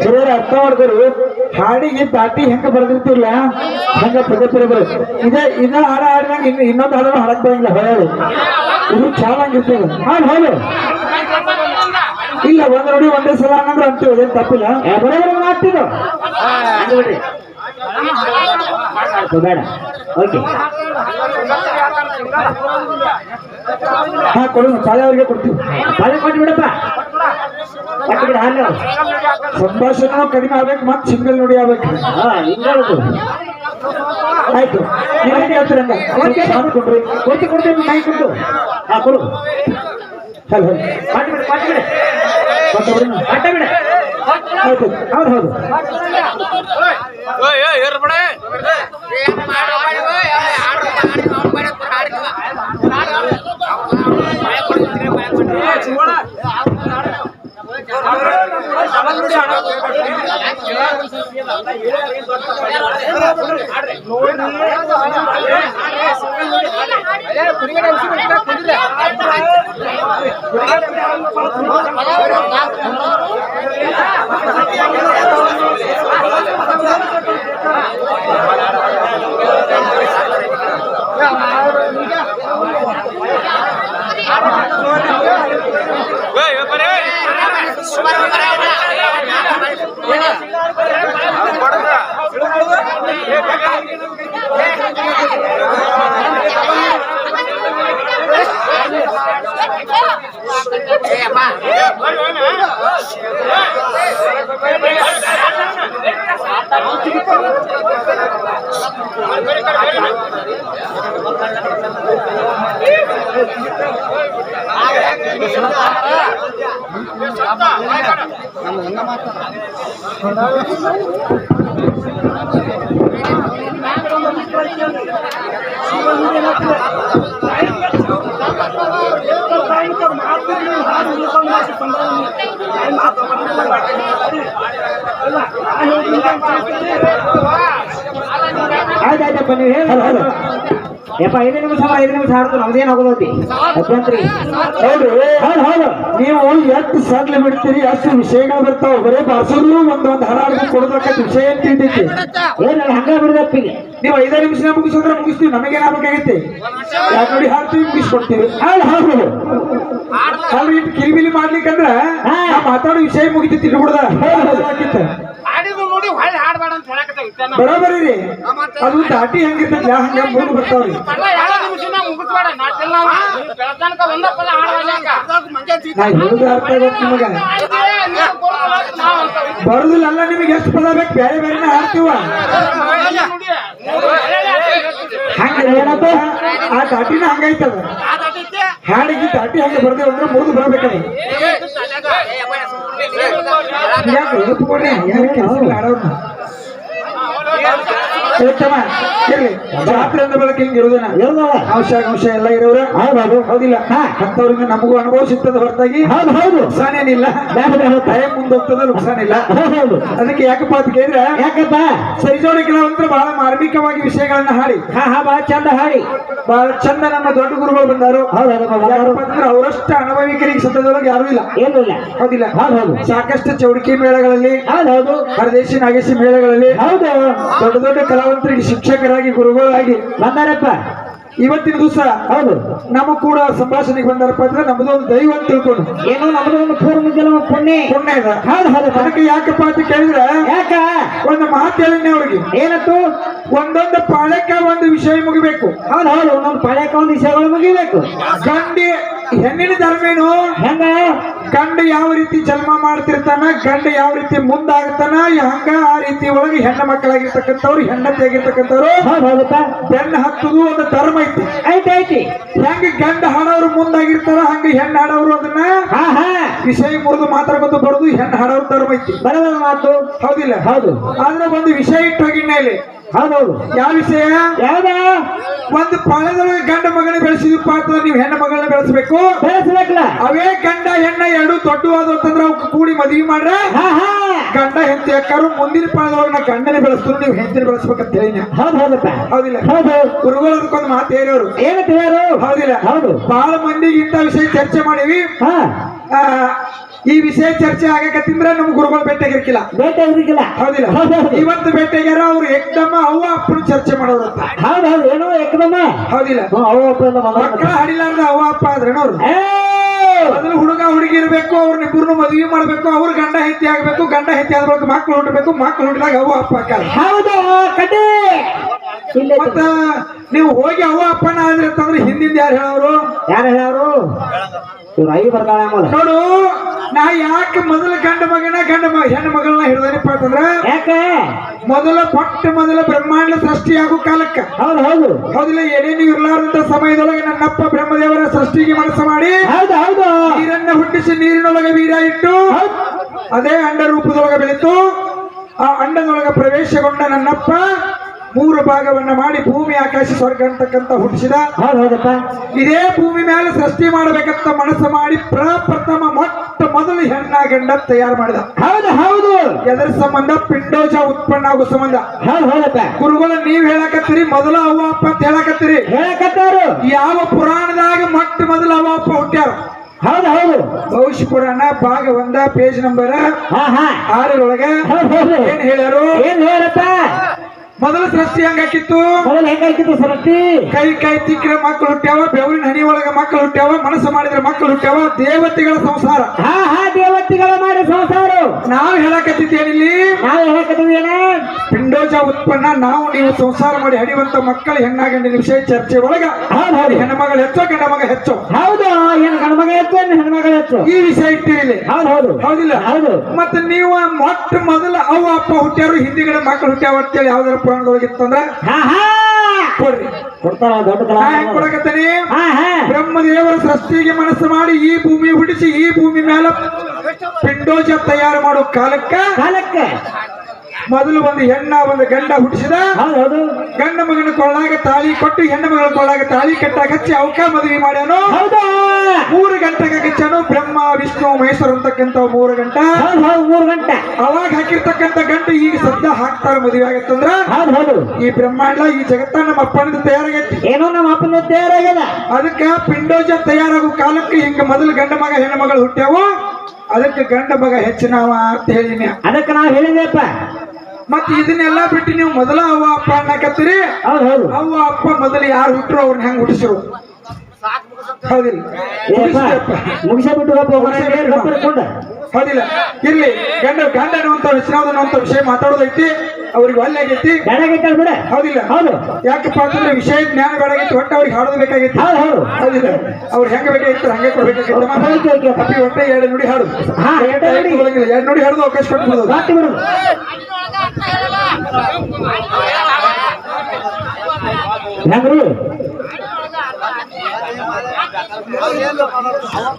ಬರೋರು ಅರ್ಥ ಮಾಡಿದ್ರು ಹಾಡಿಗೆ ತಾಟಿ ಹೆಂಗ ಬರ್ದಿರ್ತಿಲ್ಲ ಹಂಗ ಪದೇ ಬರ ಇದೇ ಇದ ಹಾಡ ಹಾಡಿದಾಗ ಇನ್ನು ಇನ್ನೊಂದು ಹಾಡನ್ನು ಹಾಡಕ್ ಬರಂಗಿಲ್ಲ ಹೊರಳಿ ಇದು ಚೆನ್ನಾಗಿರ್ತದೆ ಹಾಡು ಹೌದು ಇಲ್ಲ, ಒಂದ್ ನೋಡಿ ಒಂದೇ ಸಲ ಅನ್ನಂದ್ರೆ ಅಂತೀವಿ, ಅದೇನ್ ತಪ್ಪಿಲ್ಲ. ಬರೋಬರ ಬಿಡ್ರಿ ಬೇಡ. ಓಕೆ ಹಾ, ಕೊಡು, ತಾಯಿ ಅವ್ರಿಗೆ ಕೊಡ್ತೀವಿ. ತಾಯಿ ಕೊಟ್ಟು ಬಿಡಪ್ಪ. ಸಂಭಾಷಣೆ ಕಡಿಮೆ ಆಗ್ಬೇಕು ಮತ್ತೆ ಸಿಂಗಲ್ ನೋಡಿ ಆಗ್ಬೇಕು. ಆಯ್ತು. ನೀವೇನ್ ಹೇಳ್ತೀರ ಹಂಗ? ಸಾಕು ಕೊಡ್ರಿ. ಕೊಡ್ತಿ ಕೊಡ್ತೀನಿ ಮೈ ಕೊಟ್ಟು. ಹಾ ಕೊಡು. ಹಲೋ ಹೌದು ಹೌದು. ಹೌದು ಬಿಡು ಮತ್ತೆ ಬಿಡಿ. ಕೊಟ್ಟು ಬಿಡು ಆಯ್ತು ಹೌದು ಹೌದು ಆಯ್ತು ಆಯ್ತಪ್ಪ ನೀವು ಹೇಳಿ. ಯಪ್ಪ ಐದು ನಿಮಿಷ ಐದು ನಿಮಿಷ ಆಡ್ತು ನಮ್ದೇನು ಆಗೋದೈತಿ? ಅಭ್ಯಂತ್ರಿ ಹೌದು. ಹೌದು ಹೌದು. ನೀವು ಎಷ್ಟು ಸಡ್ಲ ಬಿಡ್ತೀರಿ ಅಷ್ಟು ವಿಷಯಗಳು ಬರ್ತಾವ ಬರೇ ಬಾರ್ಸೋದು ಒಂದೊಂದು ಒಂದ್ ಹಾಡಾಡ್ದು ಕೊಡೋದಕ್ಕೆ ವಿಷಯ ಅಂತ ಇದ್ದೈತಿ ಏನ್ ಹಂಗ ಬಿಡದಪ್ಪಿಗೆ ನೀವು ಐದೇ ನಿಮಿಷ ಮುಗಿಸಿದ್ರೆ ಮುಗಿಸ್ತೀವಿ ನಮಗೇನಾಗಬೇಕಾಗೈತಿ ಯಾಕೆ ನೋಡಿ ಹಾಕ್ತೀವಿ ಮುಗಿಸ್ಕೊಡ್ತೀವಿ. ಹೌದು ಹೌದು. ಅಲ್ರಿ ಕಿರಿಬಿಲಿ ಮಾಡ್ಲಿಕ್ಕಂದ್ರ ಮಾತಾಡೋ ವಿಷಯ ಮುಗಿತೈತಿ ಇಟ್ಬಿಡ್ದ. ಬರೋಬರಿ ರೀ ಅದು ದಾಟಿ ಹೆಂಗಿರ್ತೈತಿ ಹಂಗ ಮುಂದೆ ಬರ್ತಾವ್ರಿ ನಾ ಹೇಳುದು ಅರ್ಥ ಆಗತ್ತೆ ನಿಮಗ ಬರುದಿಲ್ಲ ಅಲ್ಲ ನಿಮಗೆ ಎಷ್ಟು ಪದ ಬೇಕು ಬೇರೆ ಬೇರೆನ ಹಾಡ್ತೀವ ಹಂಗ ಏನಪ್ಪ ಆ ದಾಟಿನ ಹಂಗೈತದ ಹಾಡಿಗೆ ದಾಟಿ ಹಂಗ ಬರ್ದೇವ್ ಅಂದ್ರೆ ಮುರಿದು ಬರ್ಬೇಕಲ್ಲ ಯಾಕೆ ಎತ್ಕೊಂಡೆ ಯಾರು ಕೆಲಸ ಹೇಳ್ತಮ್ಮ ಇರ್ಲಿ. ಜಾತ್ರೆ ಅಂದ ಬಳಕೆ ಹಿಂಗ್ ಇರ್ದವ. ಅಂಶ ಅಂಶ ಎಲ್ಲ ಇರೋರ ಹೌದು ಹೌದಿಲ್ಲ. ಅಂತವ್ರಿಗೆ ನಮಗೂ ಅನುಭವ ಸಿಗ್ತದ ಹೊರತಾಗಿ. ಹೌದು ಹೌದು. ನುಕ್ಸಾನ್ ಏನಿಲ್ಲ. ಟೈಮ್ ಮುಂದೋಗ್ತದೆ ನುಕ್ಸಾನ್ ಇಲ್ಲ. ಹೌದು ಅದಕ್ಕೆ ಯಾಕಪ್ಪ ಅಂತ ಕೇಳಿದ್ರೆ ಯಾಕಪ್ಪ? ಸರಿಜೋಡಿ ಕೆಲವಂತರ ಬಹಳ ಮಾರ್ಮಿಕವಾಗಿ ವಿಷಯಗಳನ್ನ ಹಾಡಿ. ಹಾ ಹಾ ಬಾ ಚಂದ ಹಾಡಿ. ಬಹಳ ಚಂದ ನಮ್ಮ ದೊಡ್ಡ ಗುರುಗಳು ಬಂದಾರು. ಅಂತಂದ್ರೆ ಅವರಷ್ಟು ಅನುಭವಿಕರಿಗೆ ಸತ್ತದೊಳಗೆ ಯಾರು ಇಲ್ಲ. ಏನು ಇಲ್ಲ. ಹೌದಿಲ್ಲ. ಹೌದು ಸಾಕಷ್ಟು ಚೌಡಿಕೆ ಮೇಳಗಳಲ್ಲಿ ಹೌದು. ಹರದೇಶಿ ನಾಗೇಶಿ ಮೇಳಗಳಲ್ಲಿ ಹೌದು. ದೊಡ್ಡ ದೊಡ್ಡ ಕಲಾವಂತರಿಗೆ ಶಿಕ್ಷಕರಾಗಿ ಗುರುಗಳಾಗಿ ಬಂದಾರಪ್ಪ. ಇವತ್ತಿನ ದಿವಸ ಹೌದು ನಮ್ಮ ಕೂಡ ಸಂಭಾಷಣೆಗೆ ಬಂದಾರಪ್ಪ ಅಂದ್ರೆ ನಮ್ದು ಒಂದು ದೈವ ಅಂತ ತಿಳ್ಕೊಂಡು. ಏನೋ ನಮ್ದು ಒಂದು ಪೂರ್ವ ಪುಣ್ಯ. ಪುಣ್ಯ ಇದೆ. ಹೌದು ಹೌದು. ಅದಕ್ಕೆ ಯಾಕಪ್ಪ ಅಂತ ಕೇಳಿದ್ರೆ ಯಾಕ? ಒಂದು ಮಾತು ಹೇಳಿದ್ನೆ ಅವ್ರಿಗೆ. ಏನತ್ತು? ಒಂದೊಂದು ಪಾಳೆಕ ಒಂದು ವಿಷಯ ಮುಗಿಬೇಕು. ಹೌದು ಹೌದು. ಒಂದೊಂದು ಪಾಳೆಕ ಒಂದು ವಿಷಯಗಳು ಮುಗಿಬೇಕು. ಗಂಡಿ ಹೆಣ್ಣಿನ ಧರ್ಮೇನು ಹೆಂಗ ಗಂಡ ಯಾವ ರೀತಿ ಜನ್ಮ ಮಾಡ್ತಿರ್ತಾನ ಗಂಡ ಯಾವ ರೀತಿ ಮುಂದಾಗ್ತಾನ ಹಂಗ ಆ ರೀತಿ ಒಳಗೆ ಹೆಣ್ಣು ಮಕ್ಕಳಾಗಿರ್ತಕ್ಕಂಥವ್ರು ಹೆಂಡತಿ ಆಗಿರ್ತಕ್ಕಂಥವ್ರು ಬೆನ್ನ ಹತ್ತುದು ಒಂದು ಧರ್ಮ ಐತಿ. ಐತಿ ಐತಿ ಹೆಂಗ ಗಂಡ ಹಾಡೋರು ಮುಂದಾಗಿರ್ತಾರ ಹಂಗ ಹೆಣ್ಣು ಹಾಡೋರು ಅದನ್ನ ವಿಷಯ ಮುರಿದು ಮಾತಾಡ್ಕೊತ ಬರೋದು ಹೆಣ್ಣು ಹಾಡೋರು ಧರ್ಮ ಐತಿ. ಬರೋದ ಮಾತು. ಹೌದಿಲ್ಲ? ಹೌದು. ಆದ್ರೆ ಒಂದು ವಿಷಯ ಇಟ್ಟು ಹೋಗಿ ಇಲ್ಲಿ. ಹೌದೌದು. ಯಾವ ವಿಷಯ? ಯಾವ್ದ? ಒಂದು ಗಂಡ ಮಗನ ಬೆಳೆಸಿದಪ್ಪ ಪಾತ್ರ ನೀವು ಹೆಣ್ಣು ಮಗಳನ್ನ ಬೆಳೆಸಬೇಕು. ಬೆಳೆಸಬೇಕಲ್ಲ. ಅವೇ ಗಂಡ ಹೆಣ್ಣ ಎರಡು ದೊಡ್ಡವಾದ ಅಂತಂದ್ರೆ ಅವ ಕೂಡಿ ಮದುವೆ ಮಾಡ್ರೆ? ಹಾ ಹಾ. ಗಂಡ ಹೆಂಡತಿ ಅಕ್ಕಾರು ಮುಂದಿನ ಪಾಳ್ಯದೊಳಗೆ ನಾ ಗಂಡನೇ ಬೆಳೆಸ್ತಾರೆ ನೀವು ಹೆಂಡತಿನ ಬೆಳೆಸ್ಬೇಕಂತ ಹೇಳಿ ಹೌದು ಹೌದಪ್ಪ. ಹೌದಿಲ್ಲ. ಹೌದು. ಗುರುಗಳು ಅದಕ್ಕೊಂದು ಮಾತು ಹೇಳೋರು ಏನಂತ ಯಾರು ಹೌದಿಲ್ಲ. ಹೌದು. ಬಹಳ ಮಂದಿಗೆ ಇಂಥ ವಿಷಯ ಚರ್ಚೆ ಮಾಡಿವಿ. ಹಾ. ಈ ವಿಷಯ ಚರ್ಚೆ ಆಗಕತ್ತಿಂದ್ರ ನಮ್ ಗುರುಗಳು ಭೇಟಿಯಾಗಿರ್ಕಿಲ್ಲ ಬೇಟೆ ಇರ್ಲಿಕ್ಕಿಲ್ಲ ಹೌದಿಲ್ಲ. ಇವತ್ತು ಭೇಟಿಯಾಗ್ಯಾರ ಅವ್ರು ಏಕದಮ್ಮ ಅವ್ವ ಅಪ್ಪನ ಚರ್ಚೆ ಮಾಡೋರಂತ ಹೌದು ಹೌದು. ಏನೋ ಏಕದಮ್ಮ ಹೌದಿಲ್ಲ. ಅಪ್ಪ ಮಕ್ಕಳ ಹಡಿಲಾರ್ದ ಅವ್ವ ಅಪ್ಪ ಆದ್ರೇನ ಅವ್ರು! ಮೊದಲು ಹುಡುಗ ಹುಡುಗಿ ಇರ್ಬೇಕು ಅವ್ರನ್ನಿಬ್ಬರನ್ನು ಮದುವೆ ಮಾಡ್ಬೇಕು ಅವ್ರ ಗಂಡ ಹೆಂಡತಿ ಆಗ್ಬೇಕು ಗಂಡ ಹೆಂಡತಿ ಆದ ಬಳಿಕ ಮಕ್ಕಳು ಹುಟ್ಟಬೇಕು ಮಕ್ಕಳು ಹುಟ್ಟಿದಾಗ ಅವ್ವ ಅಪ್ಪ ಹೌದು ಮತ್ತ ನೀವು ಹೋಗಿ ಅವ್ವ ಅಪ್ಪನ ಆದ್ರೆ ಅಂತಂದ್ರೆ ಹಿಂದಿಂದ ಯಾರು ಹೇಳೋರು? ಯಾರು ಹೇಳವ್ರು ಇವ್ರು ಐ ಬರ್ತಾಳೆ ಆಮೇಲೆ. ನೋಡು ನಾ ಯಾಕೆ ಮೊದಲ ಗಂಡ ಮಗನ ಗಂಡ ಮಗ ಹೆಣ್ಣು ಮಗಳನ್ನ ಹಿಡ್ದೇನಪ್ಪ ಅಂತಂದ್ರ? ಯಾಕೆ? ಮೊದಲ ಪಟ್ಟ ಮೊದಲ ಬ್ರಹ್ಮಾಂಡ ಸೃಷ್ಟಿಯಾಗೋ ಕಾಲಕ್ಕೆ. ಹೌದು ಹೌದು. ಹೌದಿಲ್ಲ ಏನೇನು ಇರ್ಲಾರಂತ ಸಮಯದೊಳಗೆ ನನ್ನಪ್ಪ ಬ್ರಹ್ಮದೇವರ ಸೃಷ್ಟಿಗೆ ಮನಸ್ಸು ಮಾಡಿ ಹೌದು ಹೌದು. ನೀರನ್ನ ಹುಟ್ಟಿಸಿ ನೀರಿನೊಳಗೆ ವೀರ ಇಟ್ಟು ಅದೇ ಅಂಡ ರೂಪದೊಳಗೆ ಬೆಳೆತು ಆ ಅಂಡದೊಳಗೆ ಪ್ರವೇಶಗೊಂಡ ನನ್ನಪ್ಪ ಮೂರು ಭಾಗವನ್ನ ಮಾಡಿ ಭೂಮಿ ಆಕಾಶ ಸ್ವರ್ಗ ಅಂತಕ್ಕಂತ ಹುಟ್ಟಿಸಿದ. ಹೌದಪ್ಪ. ಇದೇ ಭೂಮಿ ಮೇಲೆ ಸೃಷ್ಟಿ ಮಾಡಬೇಕಂತ ಮನಸ್ಸು ಮಾಡಿ ಪ್ರಪ್ರಥಮ ಮೊಟ್ಟ ಮೊದಲು ಹೆಣ್ಣ ಗಂಡ ತಯಾರು ಮಾಡಿದ. ಹೌದು ಹೌದು. ಎದರ ಸಂಬಂಧ ಪಿಂಡೋಜ ಉತ್ಪನ್ನ ಆಗೋ ಸಂಬಂಧ. ಹೌದು ಹೌದಪ್ಪ. ಗುರುಗಳು ನೀವ್ ಹೇಳಕತ್ತೀರಿ ಮೊದಲ ಅವ್ವ ಅಪ್ಪ ಅಂತ ಹೇಳಕತ್ತೀರಿ. ಹೇಳಕತ್ತಾರು. ಯಾವ ಪುರಾಣದಾಗ ಮೊಟ್ಟ ಮೊದಲು ಅವ್ವ ಅಪ್ಪ ಹುಟ್ಟ್ಯಾರ? ಹೌದು ಹೌದು. ಭವಿಷ್ಯ ಪುರಾಣ ಭಾಗ ಒಂದ ಪೇಜ್ ನಂಬರ್ ಆರರೊಳಗೆ ಏನ್ ಹೇಳ್ಯಾರು? ಏನ್ ಹೇಳಪ್ಪ ಮೊದಲ ಸೃಷ್ಟಿ ಹಂಗಾಕಿತ್ತು? ಮೊದಲು ಹೆಂಗಾಕಿತ್ತು ಸೃಷ್ಟಿ? ಕೈ ಕೈ ತಿಕ್ಕಿರ ಮಕ್ಕಳು ಹುಟ್ಟ್ಯಾವ ಬೆವರಿನ ಹನಿ ಒಳಗ ಮಕ್ಕಳು ಹುಟ್ಟ್ಯಾವ ಮನಸ್ಸು ಮಾಡಿದ್ರೆ ಮಕ್ಕಳು ಹುಟ್ಟ್ಯಾವ ದೇವತೆಗಳ ಸಂಸಾರ. ಹಾ ಹಾ ದೇವತೆಗಳ ಮಾಡಿ ಸಂಸಾರ. ನಾವ್ ಹೇಳಕತ್ತಿದ್ದೇನಿಲ್ಲಿ ನಾವು ಹೇಳಕತ್ತಿದ್ದೇನ ಪಿಂಡೋಜ ಉತ್ಪನ್ನ ನಾವು ನೀವು ಸಂಸಾರ ಮಾಡಿ ಹಡಿಯುವಂತ ಮಕ್ಕಳು ಹೆಣ್ಣಾಗಂಡಿನ ವಿಷಯ ಚರ್ಚೆ ಒಳಗ. ಹೌದು ಹೆಚ್ಚು ಹೆಣ್ಣು ಮಗಳು ಹೆಚ್ಚೋ ಗಂಡ ಮಗ ಹೆಚ್ಚು. ಹೌದು ಗಂಡ್ಮಗ ಹೆಚ್ಚು ಹೆಣ್ಮಗಳು ಹೆಣ್ಮಗ ಹೆಚ್ಚು. ಈ ವಿಷಯ ಇಟ್ಟಿವಿ ಇಲ್ಲಿ. ಹೌದು ಹೌದು. ಹೌದಿಲ್ಲ? ಹೌದು. ಮತ್ತೆ ನೀವು ಮೊಟ್ಟ ಮೊದಲ ಅವು ಅಪ್ಪ ಹುಟ್ಟ್ಯಾರು ಹಿಂದಿಗಡೆ ಮಕ್ಕಳು ಹುಟ್ಟ್ಯಾವ ಅಂತೇಳಿ ಯಾವ್ದಾರ ಪುರಾಣದೊಳಗೆ ಇತ್ತಂದ್ರ ಹಾ ಹಾ. ಕೊಡ್ರಿ. ಕೊಡ್ತಾರ ದೊಡ್ಡ ಕೊಡಕತ್ತೇನೆ. ಹಾ ಬ್ರಹ್ಮದೇವರ ಸೃಷ್ಟಿಗೆ ಮನಸ್ಸು ಮಾಡಿ ಈ ಭೂಮಿ ಹುಡಿಸಿ ಈ ಭೂಮಿ ಮೇಲೆ ಪಿಂಡೋಜ ತಯಾರು ಮಾಡೋ ಕಾಲಕ್ಕ ಕಾಲಕ್ಕೆ. ಮೊದಲು ಒಂದು ಹೆಣ್ಣ ಒಂದು ಗಂಡ ಹುಟ್ಟಿಸಿದ ಗಂಡ ಮಗನ ಕೊಳ್ಳಾಗ ತಾಳಿ ಕೊಟ್ಟು ಹೆಣ್ಣು ಮಗಳ ಕೊಳ್ಳಾಗ ತಾಳಿ ಕಟ್ಟಾಗ ಹಚ್ಚಿ ಅವಕ ಮದುವೆ ಮಾಡ್ಯಾನು? ಹೌದು. ಮೂರು ಗಂಟೆಗೆ ಹಚ್ಚನು? ಬ್ರಹ್ಮ ವಿಷ್ಣು ಮಹೇಶ್ವರ ಅಂತಕ್ಕಂತ ಮೂರು ಗಂಟೆ? ಮೂರು ಗಂಟೆ. ಅವಾಗ ಹಾಕಿರ್ತಕ್ಕಂತ ಗಂಟೆ ಈಗ ಸದ್ಯ ಹಾಕ್ತಾರ ಮದುವೆ ಆಗತ್ತಂದ್ರ ಈ ಬ್ರಹ್ಮಾಂಡ ಈ ಜಗತ್ತ ನಮ್ಮ ಅಪ್ಪನಿಂದ ತಯಾರಾಗೈತಿ. ಏನೋ ನಮ್ಮ ಅಪ್ಪನ ತಯಾರಾಗ್ಯದ. ಅದಕ್ಕೆ ಪಿಂಡೋಜ ತಯಾರಾಗೋ ಕಾಲಕ್ಕೆ ಹಿಂಗ ಮೊದಲು ಗಂಡ ಮಗ ಹೆಣ್ಣು ಮಗಳು ಹುಟ್ಟ್ಯಾವು? ಅದಕ್ಕೆ ಗಂಡ ಮಗ ಹೆಚ್ಚಿನವ ಅಂತ ಹೇಳಿನಿ. ಅದಕ್ಕೆ ನಾವು ಹೇಳಿದೆಪ್ಪ ಮತ್ತೆ ಇದನ್ನೆಲ್ಲ ಬಿಟ್ಟು ನೀವು ಮೊದಲ ಅವ್ವ ಅಪ್ಪ ಅನ್ನಕತ್ತೀರಿ? ಅವ್ವ ಅಪ್ಪ ಮೊದಲು ಯಾರು ಹುಟ್ಟರು ಅವ್ರನ್ನ ಹೆಂಗ್ ಹುಟ್ಟಿಸಿರು? ಹೌದಿಲ್ಲ. ಹೌದಿಲ್ಲ. ಇರ್ಲಿ ಗಂಡ ಗಂಡ ಅನ್ನುವಂತ ಅನ್ನುವಂತ ವಿಷಯ ಮಾತಾಡೋದೈತಿ. ಅವ್ರಿಗೆ ಒಳ್ಳೆ ಆಗೈತಿ. ಬೆಳಗ್ಗೆ ಬಿಡ ಹೌದಿಲ್ಲ. ಹೌದು. ಯಾಕಪ್ಪ ಅಂತಂದ್ರೆ ವಿಷಯ ಜ್ಞಾನ ಬೇಡಾಗೈತಿ ಒಟ್ಟು ಅವ್ರಿಗೆ ಹಾಡೋದು ಬೇಕಾಗಿತ್ತು. ಹೌದು ಹೌದು. ಹೌದಿಲ್ಲ. ಅವ್ರು ಹೆಂಗ ಬೇಕಾಗಿತ್ತು ಹಂಗೆ ಕೊಡ್ಬೇಕಾಗಿತ್ತು. ಓಕೆ. ಒಟ್ಟೆ ಎರಡು ನುಡಿ ಹಾಡು. ಹಾ ಎರಡು ನುಡಿ. ಎರಡು ನುಡಿ ಹಾಡೋದು ಅವಕಾಶ ಕೊಟ್ಬಿಡೋದು ರಾತ್ರಿ ಬಿಡೋದು ಹೆಂಗ್ರಿ